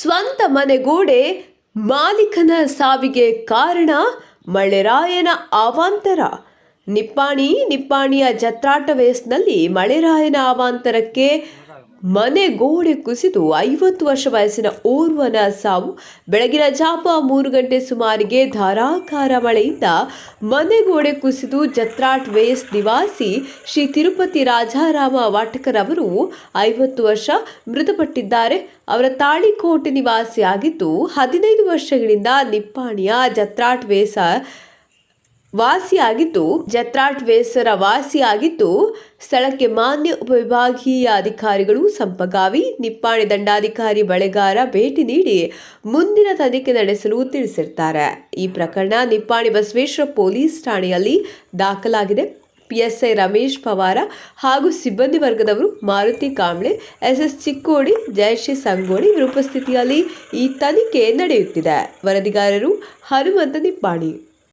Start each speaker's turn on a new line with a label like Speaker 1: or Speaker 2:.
Speaker 1: ಸ್ವಂತ ಮನೆಗೋಡೆ ಮಾಲೀಕನ ಸಾವಿಗೆ ಕಾರಣ ಮಳೆರಾಯನ ಅವಾಂತರ. ನಿಪ್ಪಾಣಿ ನಿಪ್ಪಾಣಿಯ ಜತ್ರಾಟ ವೇಸ್ನಲ್ಲಿ ಮಳೆರಾಯನ ಅವಾಂತರಕ್ಕೆ ಮನೆ ಗೋಡೆ ಕುಸಿದು ಐವತ್ತು ವರ್ಷ ವಯಸ್ಸಿನ ಓರ್ವನ ಸಾವು. ಬೆಳಗಿನ ಜಾಪ ಮೂರು ಗಂಟೆ ಸುಮಾರಿಗೆ ಧಾರಾಕಾರ ಮಳೆಯಿಂದ ಮನೆ ಗೋಡೆ ಕುಸಿದು ಜತ್ರಾಟ್ ವೇಸ್ ನಿವಾಸಿ ಶ್ರೀ ತಿರುಪತಿ ರಾಜಾರಾಮ ವಾಟಕರ್ ಅವರು ಐವತ್ತು ವರ್ಷ ಮೃತಪಟ್ಟಿದ್ದಾರೆ. ಅವರ ತಾಳಿಕೋಟೆ ನಿವಾಸಿಯಾಗಿದ್ದು ಹದಿನೈದು ವರ್ಷಗಳಿಂದ ನಿಪ್ಪಾಣಿಯ ಜತ್ರಾಟ್ ವೇಸ ವಾಸಿಯಾಗಿದ್ದು ಜತ್ರಾಟ್ ವೇಸರ ವಾಸಿಯಾಗಿದ್ದು, ಸ್ಥಳಕ್ಕೆ ಮಾನ್ಯ ಉಪವಿಭಾಗೀಯ ಅಧಿಕಾರಿಗಳು, ಸಂಪಗಾವಿ, ನಿಪ್ಪಾಣಿ ದಂಡಾಧಿಕಾರಿ ಬಳೆಗಾರ ಭೇಟಿ ನೀಡಿ ಮುಂದಿನ ತನಿಖೆ ನಡೆಸಲು ತಿಳಿಸಿರ್ತಾರೆ. ಈ ಪ್ರಕರಣ ನಿಪ್ಪಾಣಿ ಬಸವೇಶ್ವರ ಪೊಲೀಸ್ ಠಾಣೆಯಲ್ಲಿ ದಾಖಲಾಗಿದೆ. ಪಿಎಸ್ಐ ರಮೇಶ್ ಪವಾರ ಹಾಗೂ ಸಿಬ್ಬಂದಿ ವರ್ಗದವರು ಮಾರುತಿ ಕಾಂಬ್ಳೆ, ಎಸ್ಎಸ್ ಚಿಕ್ಕೋಡಿ, ಜಯಶ್ರೀ ಸಂಗೋಳಿ ಇವರ ಉಪಸ್ಥಿತಿಯಲ್ಲಿ ಈ ತನಿಖೆ ನಡೆಯುತ್ತಿದೆ. ವರದಿಗಾರರು ಹನುಮಂತ ನಿಪ್ಪಾಣಿ.